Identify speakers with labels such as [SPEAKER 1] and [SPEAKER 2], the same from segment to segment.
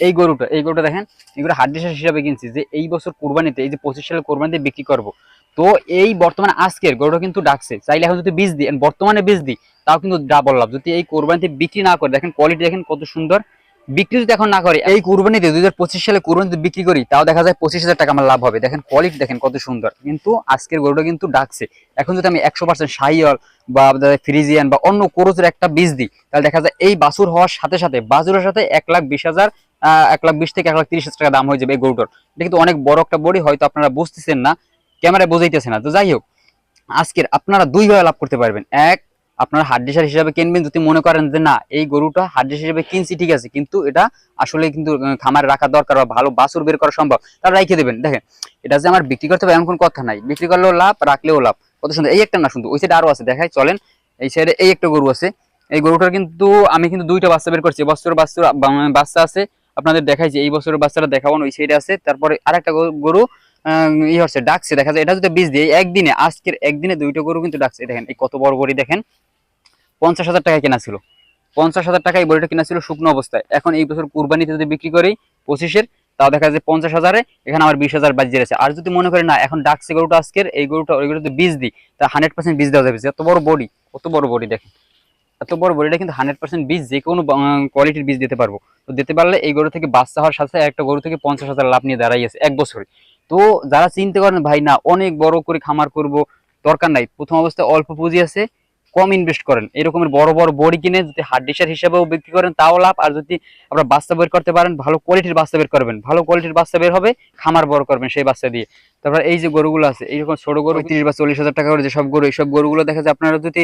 [SPEAKER 1] এই গরুটা এই গরুটা দেখেন এগুলো হাড্ডিসার হিসাবে কিনছি যে এই বছর কোরবানিতে, এই যে পঁচিশ সালের কোরবানিতে বিক্রি করব। তো এই বর্তমানে আজকের গরুটা কিন্তু ডাকছে। চাইলে এখন যদি বীজ দিই, বর্তমানে বীজ দিই, তাও কিন্তু ডাবল লাভ। যদি এই কোরবানিতে বিক্রি না করে, দেখেন কোয়ালিটি দেখেন কত সুন্দর। বিক্রি যদি এখন না করি, এই কোরবানিতে দুই হাজার সালে কোরবানিতে বিক্রি করি, তাও দেখা যায় পঁচিশ হাজার টাকা আমার লাভ হবে। দেখেন কোয়ালিটি দেখেন কত সুন্দর। কিন্তু আজকের গরুটা কিন্তু ডাকছে। এখন যদি আমি একশো পার্সেন্ট সাইয়ল বা ফ্রিজিয়ান বা অন্য কোরোজের একটা বীজ দিই, তাহলে দেখা যায় এই বাছুর হওয়ার সাথে সাথে, বাছুরের সাথে এক লাখ বিশ হাজার এক লাখ বিশ থেকে এক লাখ তিরিশ হাজার টাকা দাম হয়ে যাবে এই গরুটার। এটা কিন্তু অনেক বড় একটা বড়ি, হয়তো আপনারা বুঝতেছেন না, ক্যামেরায় বোঝাইতেছে না। তো যাই হোক, আজকের আপনারা দুইভাবে লাভ করতে পারবেন। এক আপনারা হাড্ডিসার হিসাবে কিনবেন। যদি মনে করেন যে না, এই গরুটা হাড্ডিসার হিসাবে কিনছি, ঠিক আছে। কিন্তু এটা আসলে কিন্তু খামারে রাখা দরকার বা ভালো বাছুর বের করা সম্ভব, তারা রেখে দেবেন। দেখেন, এটা যে আমার বিক্রি করতে হবে এমন কোনো কথা নাই। বিক্রি করলেও লাভ, রাখলেও লাভ। কত সুন্দর। এই একটা না সুন্দর ওই সাইডে আরও আছে, দেখাই, চলেন। এই সাইডে এই একটা গরু আছে। এই গরুটার কিন্তু আমি কিন্তু দুইটা বাচ্চা বের করছি। বছর বাচ্চা বাচ্চা আছে। আপনাদের দেখাই যে এই বছরের বাচ্চাটা দেখাবো ওই সাইডে আছে। তারপরে আরেকটা গরু- ই হচ্ছে ডাকছে দেখা যায়, এটা যদি বীজ দিয়ে একদিনে, আজকের একদিনে দুইটা গরু কিন্তু ডাকছে দেখেন, এই কত বড় বড়ি দেখেন। পঞ্চাশ হাজার টাকায় কেনা ছিল। পঞ্চাশ হাজার টাকায় এই বড়িটা কেনা ছিল শুকনো অবস্থায়। এখন এই বছর কুরবানিতে যদি বিক্রি করি পঁচিশের, তাও দেখা যায় পঞ্চাশ হাজারে, এখানে আমার বিশ হাজার বাজিয়ে আছে আর যদি মনে করি না, এখন ডাকছে গরুটা আজকের, এই গরুটা ওই গরুটা বীজ দিই, তা হান্ড্রেড পার্সেন্ট বীজ দেওয়া যাবে। এত বড় বডি, কত বড় বডি দেখেন। এত বড় বডিটা কিন্তু হান্ড্রেড পার্সেন্ট বীজ যে কোনো কোয়ালিটির বীজ দিতে পারব। তো দিতে পারলে এই গরু থেকে বাচ্চা হওয়ার সাথে একটা গরু থেকে পঞ্চাশ হাজার লাভ নিয়ে দাঁড়াইছে এক বছরে। তো যারা চিন্তা করেন ভাই, না, অনেক বড় করে খামার করব, দরকার নাই। প্রথম অবস্থায় অল্প পুঁজি আছে, কম ইনভেস্ট করেন। এরকমের বড় বড় বড়ি কিনে যদি হাড্ডিসার হিসেবেও বিক্রি করেন, তাও লাভ। আর যদি আপনারা বাচ্চা বের করতে পারেন, ভালো কোয়ালিটির বাচ্চা বের করবেন। ভালো কোয়ালিটির বাচ্চা বের হবে, খামার বড় করবেন সেই বাচ্চা দিয়ে। তারপর এই যে গরুগুলো আছে, এইরকম ছোট গরু তিরিশ বা চল্লিশ হাজার টাকা করে যে সব গরু, এইসব গরুগুলো দেখা যায় আপনারা যদি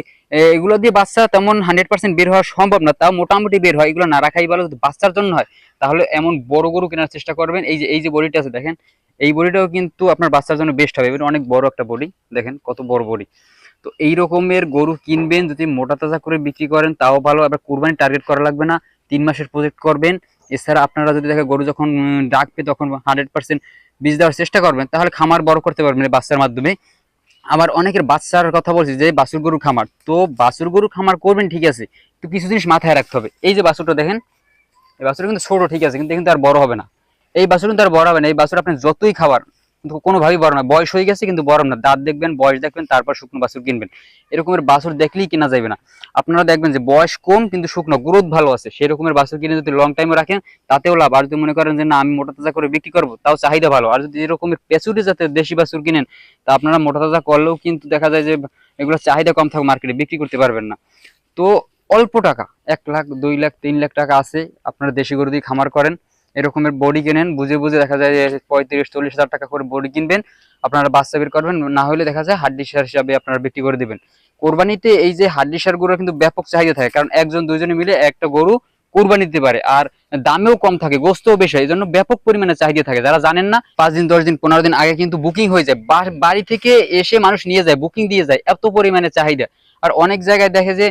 [SPEAKER 1] এগুলো দিয়ে বাচ্চা তেমন হান্ড্রেড পার্সেন্ট বের হওয়া সম্ভব না, তাও মোটামুটি বের হয়। এগুলো না রাখাই ভালো, যদি বাচ্চার জন্য হয়, তাহলে এমন বড় গরু কেনার চেষ্টা করবেন। এই যে এই যে বড়িটা আছে, দেখেন এই বড়িটাও কিন্তু আপনার বাচ্চার জন্য বেস্ট হবে। এবার অনেক বড় একটা বড়ি, দেখেন কত বড় বড়ি। তো এই রকমের গরু কিনবেন, যদি মোটা তাজা করে বিক্রি করেন, তাও ভালো। আবার কুরবানি টার্গেট করা লাগবে না, তিন মাসের প্রজেক্ট করবেন। এছাড়া আপনারা যদি দেখেন গরু যখন ডাকবে তখন হান্ড্রেড পার্সেন্ট বীজ দেওয়ার চেষ্টা করবেন, তাহলে খামার বড় করতে পারবেন বাচ্চার মাধ্যমে। আবার অনেকের বাচ্চার কথা বলছি যে বাসুর গরু খামার। তো বাছুর গরু খামার করবেন, ঠিক আছে। তো কিছু জিনিস মাথায় রাখতে হবে। এই যে বাছুরটা দেখেন, এই বাছুর কিন্তু ছোটো, ঠিক আছে, কিন্তু কিন্তু আর বড় হবে না। এই বাছুর কিন্তু আর বড় হবে না। এই বাছুর আপনি যতই খাবার, কিন্তু কোনোভাবেই বড় না। বয়স হয়ে গেছে, কিন্তু বড় না। দাঁত দেখবেন, বয়স দেখবেন, তারপর শুকনো বাছুর কিনবেন। এরকমের বাছুর দেখলেই কেনা যাবে না। আপনারা দেখবেন যে বয়স কম, কিন্তু শুকনো, গ্রোথ ভালো আছে। সেই রকমের বাছুর কিনে যদি লং টাইমে রাখেন, তাতেও লাভ। আর যদি মনে করেন যে, না, আমি মোটা তাজা করে বিক্রি করব তাও চাহিদা ভালো। আর যদি এরকমের পেছুরি যাতে দেশি বাছুর কিনেন, তা আপনারা মোটা তাজা করলেও কিন্তু দেখা যায় যে, এগুলো চাহিদা কম থাকে মার্কেটে বিক্রি করতে পারবেন না। তো অল্প টাকা, এক লাখ, দুই লাখ, তিন লাখ টাকা আছে। আপনারা দেশি গরু দিয়ে খামার করেন। এরকমের বডি কেনেন, বুঝে বুঝে দেখা যায় যে পঁয়ত্রিশ, চল্লিশ হাজার টাকা করে বডি কিনবেন, আপনারা বাচ্চা বের করবেন, না হলে দেখা যায় হাড্ডি সার হিসাবে আপনারা বিক্রি করে দিবেন। কোরবানিতে এই যে হাড্ডি সার গরুর কিন্তু ব্যাপক চাহিদা থাকে, কারণ একজন দুইজনে মিলে একটা গরু কোরবানি দিতে পারে, আর দামেও কম থাকে, গোস্তও বেশি এই জন্য ব্যাপক পরিমাণে চাহিদা থাকে। যারা জানেন না, পাঁচ দিন, দশ দিন, পনেরো দিন আগে কিন্তু বুকিং হয়ে যায় বাড়ি থেকে এসে মানুষ নিয়ে যায় বুকিং দিয়ে যায়, এত পরিমাণে চাহিদা। আর অনেক জায়গায় দেখে যে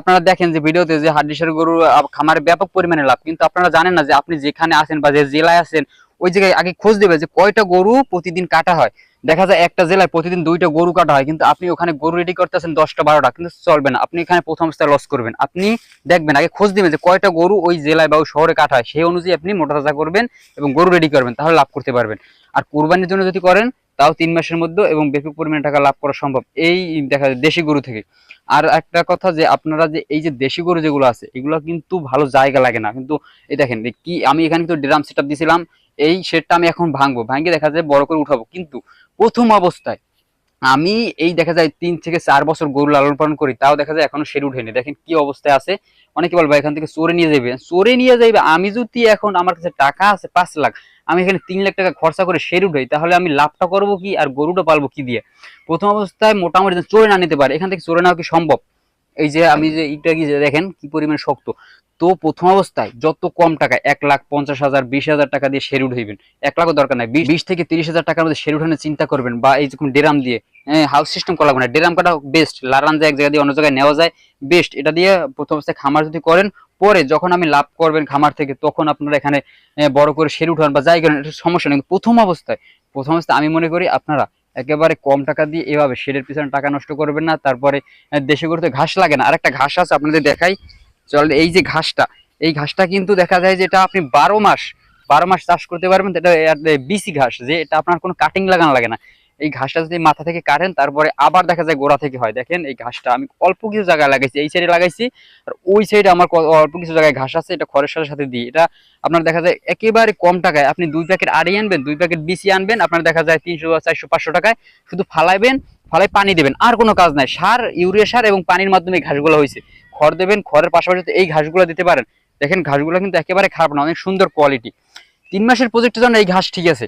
[SPEAKER 1] আপনারা দেখেন যে ভিডিওতে যে হাড্ডিসার গরু খামারে ব্যাপক পরিমাণে লাভ। কিন্তু আপনারা জানেন না যে আপনি যেখানে আছেন বা যে জেলায় আছেন, ওই জায়গায় আগে খোঁজ দেবে যে কয়টা গরু প্রতিদিন কাটা হয়। দেখা যায় একটা জেলায় প্রতিদিন দুইটা গরু কাটা হয়, কিন্তু আপনি ওখানে গরু রেডি করতেছেন দশটা, বারোটা, কিন্তু চলবে না। আপনি এখানে প্রথম স্থায় লস করবেন। আপনি দেখবেন, আগে খোঁজ দেবেন যে কয়টা গরু ওই জেলায় বা ওই শহরে কাটা হয়। সেই অনুযায়ী আপনি মোটা করবেন এবং গরু রেডি করবেন, তাহলে লাভ করতে পারবেন। আর কোরবানির জন্য যদি করেন, তাও তিন মাসের মধ্যে এবং ব্যাপক পরিমাণে টাকা লাভ করা সম্ভব। এই দেখা যায় দেশি গরু থেকে। আর একটা কথা যে, আপনারা যে এই যে দেশি গরু যেগুলো আছে, এগুলো কিন্তু ভালো জায়গা লাগে না। কিন্তু এই দেখেন কি, আমি এখানে কিন্তু ড্রাম সেট দিয়েছিলাম এই সেটটা আমি এখন ভাঙবো। ভাঙিয়ে দেখা যায় বড় করে উঠাবো। কিন্তু প্রথম অবস্থায় আমি এই দেখা যায় তিন থেকে চার বছর গরু লালন পালন করি, তাও দেখা যায় এখনও শেড উঠেনি। দেখেন কি অবস্থায় আছে। অনেকে বলবে এখান থেকে চোরে নিয়ে যাবে চোরে নিয়ে যাইবে? আমি যদি এখন আমার কাছে টাকা আছে পাঁচ লাখ, আমি এখানে তিন লাখ টাকা খরচা করে শেড উঠাই, তাহলে আমি লাভটা করব কি আর গরুটা পালবো কি দিয়ে? প্রথম অবস্থায় মোটামুটি চোরে না নিতে পারে, এখান থেকে চোরে নেওয়া কি সম্ভব? এই যে আমি যে ইটা কি দেখেন কি পরিমাণ শক্ত। তো প্রথম অবস্থায় যত কম টাকা এক লাখ পঞ্চাশ হাজার, বিশ হাজার টাকা দিয়ে শের উঠাইবেন এক লাখও দরকার নাই। বিশ থেকে তিরিশ হাজার টাকার মধ্যে শের উঠানোর চিন্তা করবেন বা এই যখন ডেরাম দিয়ে হাউস সিস্টেম করা লাগবে না। ডেরাম কাটা বেস্ট লারান যায় এক জায়গা দিয়ে অন্য জায়গায় নেওয়া যায় বেস্ট এটা দিয়ে প্রথম অবস্থায় খামার যদি করেন, পরে যখন আমি লাভ করবেন খামার থেকে, তখন আপনারা এখানে বড় করে শের উঠান বা যাই করেন সমস্যা নেই। প্রথম অবস্থায় প্রথম অবস্থায় আমি মনে করি আপনারা একেবারে কম টাকা দিয়ে এভাবে শেডের পিছনে টাকা নষ্ট করবেন না। তারপরে দেশে গরুতে ঘাস লাগে না। আরেকটা ঘাস আছে, আপনাদের দেখাই। চল, এই যে ঘাসটা, এই ঘাসটা কিন্তু দেখা যায় যেটা আপনি বারো মাস বারো মাস চাষ করতে পারবেন এটা বিসি ঘাস, যে এটা আপনার কোনো কাটিং লাগানো লাগে না। এই ঘাসটা যদি মাথা থেকে কাটেন, তারপরে আবার দেখা যায় গোড়া থেকে হয়। দেখেন, এই ঘাসটা আমি অল্প কিছু জায়গায় লাগাইছি, এই সাইডে লাগাইছি, আর ওই সাইডে আমার অল্প কিছু জায়গায় ঘাস আছে, এটা খড়ের সাথে সাথে দিই। এটা আপনার দেখা যায় একেবারে কম টাকায়, আপনি দুই প্যাকেট আড়ি আনবেন, দুই প্যাকেট বিসি আনবেন, আপনার দেখা যায় তিনশো, চারশো, পাঁচশো টাকায় শুধু ফালাইবেন ফালাই পানি দেবেন, আর কোনো কাজ নাই। সার, ইউরিয়া সার এবং পানির মাধ্যমে ঘাসগুলো হয়েছে। খড় দেবেন, খড়ের পাশাপাশি এই ঘাসগুলো দিতে পারেন। দেখেন ঘাসগুলো কিন্তু একেবারে খারাপ না, অনেক সুন্দর কোয়ালিটি তিন মাসের প্রজেক্টের জন্য এই ঘাস ঠিক আছে।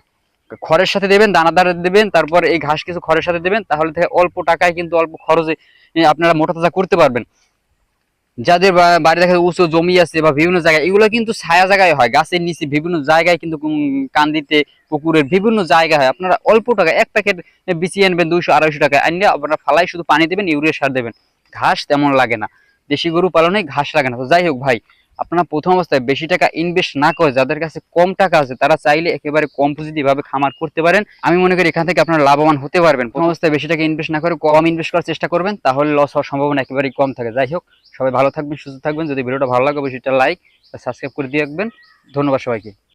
[SPEAKER 1] খড়ের সাথে দেবেন, দানাদার দেবেন, তারপর এই ঘাস কিছু খড়ের সাথে দেবেন, তাহলে অল্প টাকায় কিন্তু অল্প খরচে আপনারা মোটা তাজা করতে পারবেন। যাদের বাড়ি দেখা উঁচু জমি আছে বা বিভিন্ন জায়গায়, এগুলো কিন্তু ছায়া জায়গায় হয়, গাছের নিচে বিভিন্ন জায়গায় কিন্তু কান্দিতে, পুকুরের বিভিন্ন জায়গায় হয়। আপনারা অল্প টাকা, এক প্যাকেট বিছিয়ে আনবেন দুইশো আড়াইশো টাকা, আনলে আপনারা ফালাই শুধু পানি দেবেন, ইউরিয়া সার দেবেন। ঘাস তেমন লাগে না। দেশি গরু পালনে ঘাস লাগে না। তো যাই হোক ভাই, আপনারা প্রথম অবস্থায় বেশি টাকা ইনভেস্ট না করে যাদের কাছে কম টাকা আছে, তারা চাইলে একেবারে কম পুঁজিতে ভাবে খামার করতে পারেন। আমি মনে করি এখান থেকে আপনারা লাভবান হতে পারবেন। প্রথম অবস্থায় বেশি টাকা ইনভেস্ট না করে কম ইনভেস্ট করার চেষ্টা করবেন, তাহলে লস হওয়ার সম্ভাবনা একেবারেই কম থাকে। যাই হোক, সবাই ভালো থাকবেন, সুস্থ থাকবেন। যদি ভিডিওটা ভালো লাগে, অবশ্যই লাইক সাবস্ক্রাইব করে দিয়ে রাখবেন। ধন্যবাদ সবাইকে।